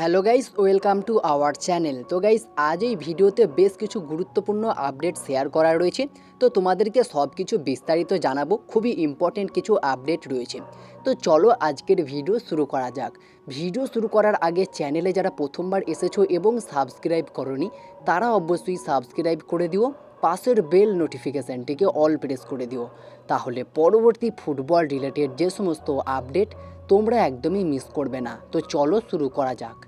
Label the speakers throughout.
Speaker 1: Hello guys, welcome to our channel. তো guys, আজ এই ভিডিওতে বেশ কিছু গুরুত্বপূর্ণ আপডেট শেয়ার করা রয়েছে। তো তোমাদেরকে সব কিছু বিস্তারিত জানাব, খুবই ইম্পর্টেন্ট কিছু আপডেট রয়েছে। তো চলো আজকের ভিডিও শুরু করা যাক। ভিডিও শুরু করার আগে চ্যানেলে যারা প্রথমবার এসেছ এবং সাবস্ক্রাইব করনি, তারা অবশ্যই সাবস্ক্রাইব করে দিও, পাশের বেল নোটিফিকেশানটিকে অল প্রেস করে দিও। তাহলে পরবর্তী ফুটবল রিলেটেড যে সমস্ত আপডেট তোমরা একদমই মিস করবে না। তো চলো শুরু করা যাক।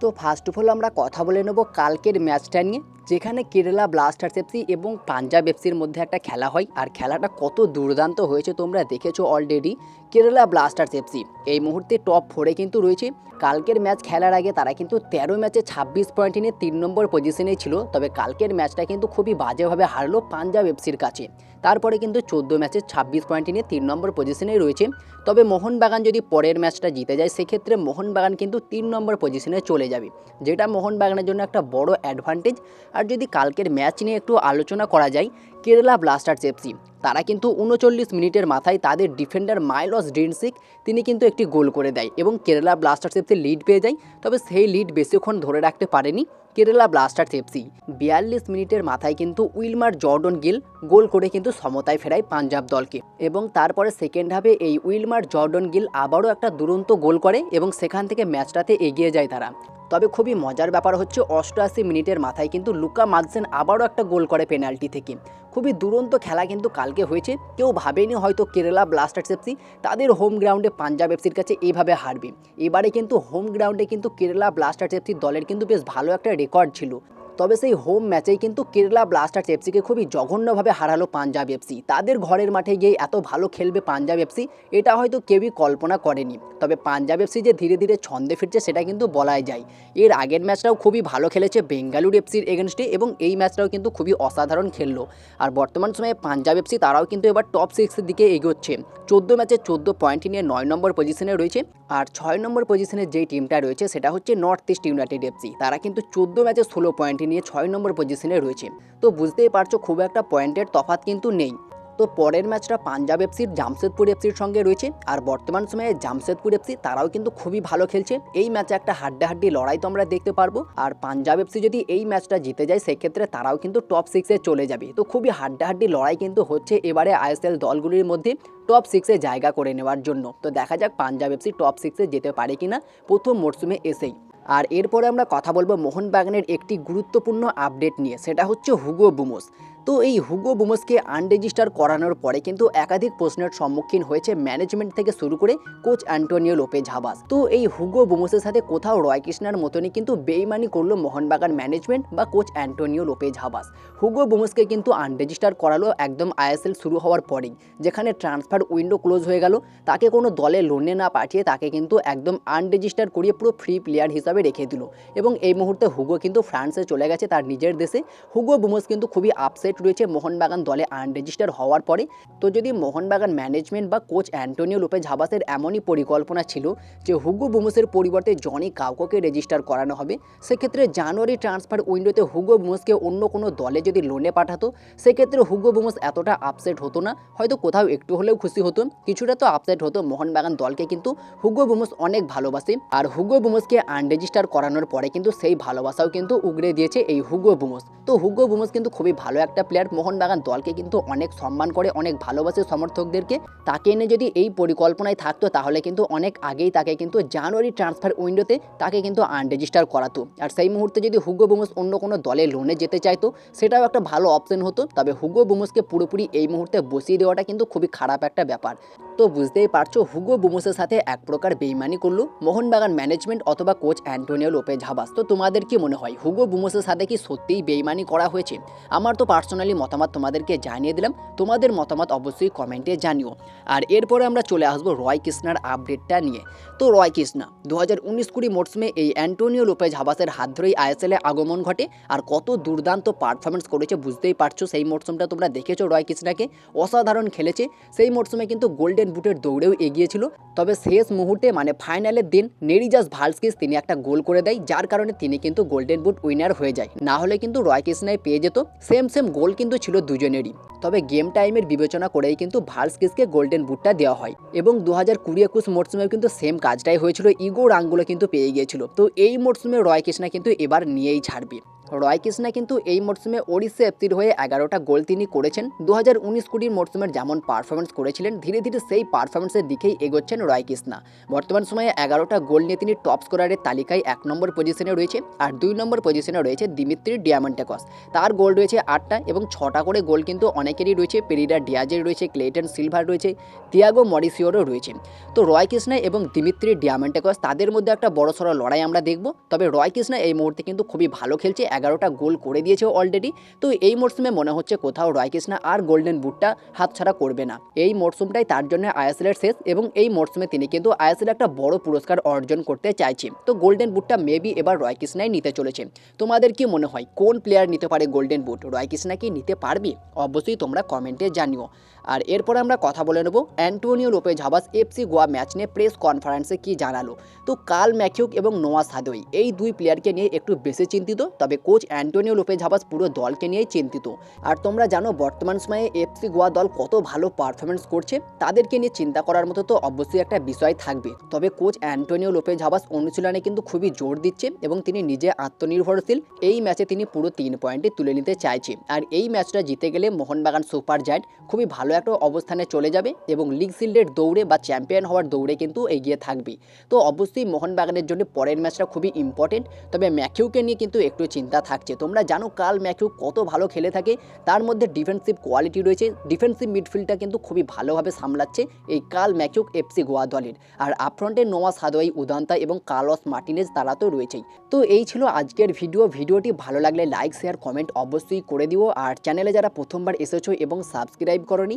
Speaker 1: তো ফার্স্ট অফ অল আমরা কথা বলে নেব কালকের ম্যাচটা নিয়ে। যেখানে কেরালা ব্লাস্টার্স এফসি এবং পাঞ্জাব এফসির মধ্যে একটা খেলা হয়, আর খেলাটা কত দুর্দান্ত হয়েছে তোমরা দেখেছ অলরেডি কেরালা ব্লাস্টার্স এফসি এই মুহূর্তে টপ ফোরে কিন্তু রয়েছে। কালকের ম্যাচ খেলার আগে তারা কিন্তু তেরো ম্যাচে ছাব্বিশ পয়েন্ট নিয়ে তিন নম্বর পজিশনে ছিল, তবে কালকের ম্যাচটা কিন্তু খুবই বাজেভাবে হারলো পাঞ্জাব এফসির কাছে। তারপরে কিন্তু চোদ্দ ম্যাচে ছাব্বিশ পয়েন্ট নিয়ে তিন নম্বর পজিশনে রয়েছে। তবে মোহনবাগান যদি পরের ম্যাচটা জিতে যায়, সেক্ষেত্রে মোহনবাগান কিন্তু তিন নম্বর পজিশনে চলে যাবে। যেটা মোহনবাগানের জন্য একটা বড় অ্যাডভান্টেজ আর যদি কালকের ম্যাচ নিয়ে একটু আলোচনা করা যায় কেরালা ব্লাস্টার্স এফসি। তারা কিন্তু উনচল্লিশ মিনিটের মাথায় তাদের ডিফেন্ডার মাইলস ড্রিনসিক, তিনি কিন্তু একটি গোল করে দেয় এবং কেরালা ব্লাস্টার্স এফসি লিড পেয়ে যায়। তবে সেই লিড বেশিক্ষণ ধরে রাখতে পারেনি কেরালা ব্লাস্টার্স এফসি। বিয়াল্লিশ মিনিটের মাথায় কিন্তু উইলমার জর্ডন গিল গোল করে কিন্তু সমতায় ফেরায় পাঞ্জাব দলকে। এবং তারপরে সেকেন্ড হাফে এই উইলমার জর্ডন গিল আবারও একটা দুরন্ত গোল করে এবং সেখান থেকে ম্যাচটাতে এগিয়ে যায় তারা। তবে খুবই মজার ব্যাপার হচ্ছে অষ্টআশি মিনিটের মাথায় কিন্তু লুকা মাগসেন আবারও একটা গোল করে পেনাল্টি থেকে। খুবই দুরন্ত খেলা কিন্তু কালকে হয়েছে। কেউ ভাবেনি হয়তো কেরালা ব্লাস্টার্স এফসি তাদের হোম গ্রাউন্ডে পাঞ্জাব এফসির কাছে এইভাবে হারবে। এবারে কিন্তু হোম গ্রাউন্ডে কিন্তু কেরালা ব্লাস্টার্স এফসি দলের কিন্তু বেশ ভালো একটা রেকর্ড ছিল। তবে সেই হোম ম্যাচেই কিন্তু কেরালা ব্লাস্টার্স এফসিকে খুবই জঘন্যভাবে হারালো পাঞ্জাব এফসি তাদের ঘরের মাঠে গিয়ে এত ভালো খেলবে পাঞ্জাব এফসি এটা হয়তো কেউই কল্পনা করেনি। তবে পাঞ্জাব এফসি যে ধীরে ধীরে ছন্দে ফিরছে, সেটা কিন্তু বলাই যায়। এর আগের ম্যাচটাও খুবই ভালো খেলেছে বেঙ্গালুরু এফসির এগেনস্টে এবং এই ম্যাচটাও কিন্তু খুবই অসাধারণ খেললো। আর বর্তমান সময়ে পাঞ্জাব এফসি তারাও কিন্তু এবার টপ সিক্সের দিকে এগোচ্ছে। চোদ্দ ম্যাচে চোদ্দ পয়েন্ট নিয়ে নয় নম্বর পজিশনে রয়েছে। আর ছয় নম্বর পজিশনে যেই টিমটা রয়েছে, সেটা হচ্ছে নর্থ ইস্ট ইউনাইটেড এফসি তারা কিন্তু চোদ্দ ম্যাচে ষোলো পয়েন্ট নিয়ে ছয় নম্বর পজিশনে রয়েছে। তো বুঝতেই পারছ, খুব একটা পয়েন্টের তফাত কিন্তু নেই। তো পরের ম্যাচটা পাঞ্জাব এফসির জামশেদপুর এফসির সঙ্গে রয়েছে। আর বর্তমান সময়ে জামশেদপুর এফসি তারাও কিন্তু খুবই ভালো খেলছে। এই ম্যাচে একটা হাড্ডাহাড্ডি লড়াই তো আমরা দেখতে পারব। আর পাঞ্জাব এফসি যদি এই ম্যাচটা জিতে যায়, সেক্ষেত্রে তারাও কিন্তু টপ সিক্সে চলে যাবে। তো খুবই হাড্ডাহাড্ডি লড়াই কিন্তু হচ্ছে এবারে আইএসএল দলগুলির মধ্যে টপ সিক্সে জায়গা করে নেওয়ার জন্য। তো দেখা যাক পাঞ্জাব এফসি টপ সিক্সে যেতে পারে কিনা। প্রথম মরশুমে এসেই। আর এরপরে আমরা কথা বলব মোহনবাগানের একটি গুরুত্বপূর্ণ আপডেট নিয়ে সেটা হচ্ছে হুগো বুমোস। তো এই হুগো বুমোসকে আনরেজিস্টার করানোর পরে কিন্তু একাধিক প্রশ্নের সম্মুখীন হয়েছে ম্যানেজমেন্ট থেকে শুরু করে কোচ অ্যান্টোনিও লোপে ঝাবাস তো এই হুগো বুমোসের সাথে কোথাও রয় কৃষ্ণার মতনই কিন্তু বেইমানি করল মোহনবাগান ম্যানেজমেন্ট বা coach Antonio Lopez Habas Hugo বুমোসকে কিন্তু আনরেজিস্টার করালো একদম আইএসএল শুরু হওয়ার পরেই, যেখানে ট্রান্সফার উইন্ডো ক্লোজ হয়ে গেল, তাকে কোনো দলে লোনে না পাঠিয়ে তাকে কিন্তু একদম আনরেজিস্টার করিয়ে পুরো ফ্রি প্লেয়ার হিসাবে রেখে দিল। এবং এই মুহূর্তে হুগো কিন্তু ফ্রান্সে চলে গেছে তার নিজের দেশে। হুগো বুমোস কিন্তু খুবই আপসেট রয়েছে মোহনবাগান দলে আনরেজিস্টার হওয়ার পরে। তো যদি মোহনবাগান ম্যানেজমেন্ট বা কোচ অ্যান্টোনিও লোপে ঝাবাসের এমনই পরিকল্পনা ছিল যে হুগো বুমোসের পরিবর্তে জনি কাউকোকে রেজিস্টার করানো হবে, সেক্ষেত্রে জানুয়ারি ট্রান্সফার উইন্ডোতে হুগো বুমোসকে অন্য কোনো দলে যদি লোনে পাঠাতো, সেক্ষেত্রে হুগো বুমোস এতটা আপসেট হতো না। হয়তো কোথাও একটু হলেও খুশি হতো। কিছুটা তো আপসেট হতো মোহনবাগান দলকে কিন্তু। হুগো বুমোস অনেক ভালোবাসে আর হুগো বুমোসকে আনরেজিস্টার করানোর পরে কিন্তু সেই ভালোবাসাও কিন্তু উগড়ে দিয়েছে এই হুগো বুমোস। তো হুগো বুমোস কিন্তু খুবই ভালো একটা প্লেয়ার মোহনবাগান দলকে কিন্তু অনেক সম্মান করে, অনেক ভালোবাসে সমর্থকদেরকে। তাকে এনে যদি এই পরিকল্পনায় থাকতো, তাহলে কিন্তু অনেক আগেই তাকে কিন্তু জানুয়ারি ট্রান্সফার উইন্ডোতে তাকে কিন্তু আনরেজিস্টার করাতো। আর সেই মুহূর্তে যদি হুগো বুমোস অন্য কোনো দলে লোনে যেতে চাইতো, সেটাও একটা ভালো অপশন হতো। তবে হুগো বুমোসকে পুরোপুরি এই মুহূর্তে বসিয়ে দেওয়াটা কিন্তু খুবই খারাপ একটা ব্যাপার। তো বুঝতেই পারছ, হুগো বুমোসের সাথে এক প্রকার বেইমানি করল মোহনবাগান ম্যানেজমেন্ট অথবা কোচ অ্যান্টোনিও লোপে ঝাবাস তো তোমাদের কি মনে হয়, হুগো বুমোসের সাথে কি সত্যিই বেইমানি করা হয়েছে? আমার তো পার্সোনালি মতামত তোমাদেরকে জানিয়ে দিলাম। তোমাদের মতামত অবশ্যই কমেন্টে জানিও। আর এরপরে আমরা চলে আসব রয় কৃষ্ণার আপডেটটা নিয়ে। তো রয় কৃষ্ণা দু হাজার উনিশ কুড়ি মরশুমে এই অ্যান্টোনিও লোপেজ হাবাসের হাত ধরেই আইএসএলে আগমন ঘটে। আর কত দুর্দান্ত পারফরমেন্স করেছে, বুঝতেই পারছ, সেই মরশুমটা তোমরা দেখেছ রয় কৃষ্ণাকে। অসাধারণ খেলেছে। সেই মরশুমে কিন্তু গোল্ডেন বুটের দৌড়েও এগিয়েছিল। তবে শেষ মুহূর্তে মানে ফাইনালের দিন, নেরিজাস ভালসকিস তিনি একটা গোল করে দেয়। যার কারণে তিনি কিন্তু গোল্ডেন বুট উইনার হয়ে যায়। না হলে কিন্তু রয় কৃষ্ণায় পেয়ে যেত। সেম সেম গোল কিন্তু ছিল দুজনেরই। তবে গেম টাইমের বিবেচনা করেই কিন্তু ভার্সকিসকে গোল্ডেন বুটটা দেওয়া হয়। এবং দু হাজার কুড়ি একুশ মরসুমেও কিন্তু সেম কাজটাই হয়েছিল। ইগো রাঙ্গুলো কিন্তু পেয়ে গিয়েছিল। তো এই মরসুমে রয় কৃষ্ণা কিন্তু এবার নিয়েই ছাড়বে। রয় কৃষ্ণা কিন্তু এই মরসুমে ওড়িশা এফসির হয়ে এগারোটা গোল তিনি করেছেন। দু হাজার উনিশ কুড়ির মরসুমের যেমন পারফরমেন্স করেছিলেন, ধীরে ধীরে সেই পারফরমেন্সের দিকেই এগোচ্ছেন রয় কৃষ্ণা বর্তমান সময়ে এগারোটা গোল নিয়ে তিনি টপ স্কোরারের তালিকায় এক নম্বর পজিশনে রয়েছে আর দুই নম্বর পজিশনে রয়েছে দিমিত্রি ডিয়ামন্টেকস। তার গোল রয়েছে আটটা এবং ছটা করে গোল কিন্তু অনেকেরই রয়েছে। পেরিডা ডিয়াজের রয়েছে ক্লেটন সিলভার রয়েছে, তিয়াগো মরিসিওরও রয়েছে। তো রয় কৃষ্ণা এবং দিমিত্রি ডিয়ামন্টেকস তাদের মধ্যে একটা বড়সড় লড়াই আমরা দেখব। তবে রয় কৃষ্ণা এই মুহূর্তে কিন্তু খুবই ভালো খেলছে এগারোটা গোল করে দিয়েছে অলরেডি তো এই মরসুমে মনে হচ্ছে কোথাও রয় কৃষ্ণা আর গোল্ডেন বুটটা হাতছাড়া করবে না। এই মরসুমটাই তার জন্য আইএসএলের শেষ এবং এই মরসুমে তিনি কিন্তু আইএসএল একটা বড় পুরস্কার অর্জন করতে চাইছে। তো গোল্ডেন বুটটা মেবি এবার রয় কৃষ্ণাই নিতে চলেছে। তোমাদের কি মনে হয়, কোন প্লেয়ার নিতে পারে গোল্ডেন বুট? রয় কৃষ্ণা কি নিতে পারবে? অবশ্যই তোমরা কমেন্টে জানিও। আর এরপর আমরা কথা বলে নেব Antonio Lopez Habas FC Goa match নিয়ে প্রেস কনফারেন্সে কি জানালো। তো কাল ম্যাকিউক এবং নোয়া সাদই এই দুই প্লেয়ারকে নিয়ে একটু বেশি চিন্তিত, তবে কোচ অ্যান্টোনিও লোপে ঝাবাস পুরো দলকে নিয়েই চিন্তিত। আর তোমরা জানো বর্তমান সময়ে এফসি গোয়া দল কত ভালো পারফরমেন্স করছে, তাদেরকে নিয়ে চিন্তা করার মতো তো অবশ্যই একটা বিষয় থাকবে। তবে কোচ অ্যান্টোনিও লোপে ঝাবাস অনুশীলনে কিন্তু খুবই জোর দিচ্ছে এবং তিনি নিজে আত্মনির্ভরশীল, এই ম্যাচে তিনি পুরো তিন পয়েন্টে তুলে নিতে চাইছে। আর এই ম্যাচটা জিতে গেলে মোহনবাগান সুপার জায়ান্ট খুবই ভালো একটা অবস্থানে চলে যাবে এবং লিগ শিল্ডের দৌড়ে বা চ্যাম্পিয়ন হওয়ার দৌড়ে কিন্তু এগিয়ে থাকবে। তো অবশ্যই মোহনবাগানের জন্য পরের ম্যাচটা খুবই ইম্পর্টেন্ট তবে ম্যাকিউকে নিয়ে কিন্তু একটু চিন্তা থাকছে। তোমরা জানো কাল ম্যাকিউ কত ভালো খেলে থাকে। তার মধ্যে ডিফেন্সিভ কোয়ালিটি রয়েছে। ডিফেন্সিভ মিডফিল্ডটা কিন্তু খুবই ভালোভাবে সামলাচ্ছে এই কাল ম্যাকিউক এফসি গোয়া দলের। আর আপফ্রন্টে নোয়া সাদোয়াই, উদান্তা এবং কার্লস মার্টিনেজ তারা তো রয়েছেই। তো এই ছিল আজকের ভিডিও ভিডিওটি ভালো লাগলে লাইক শেয়ার কমেন্ট অবশ্যই করে দিও। আর চ্যানেলে যারা প্রথমবার এসেছ এবং সাবস্ক্রাইব করনি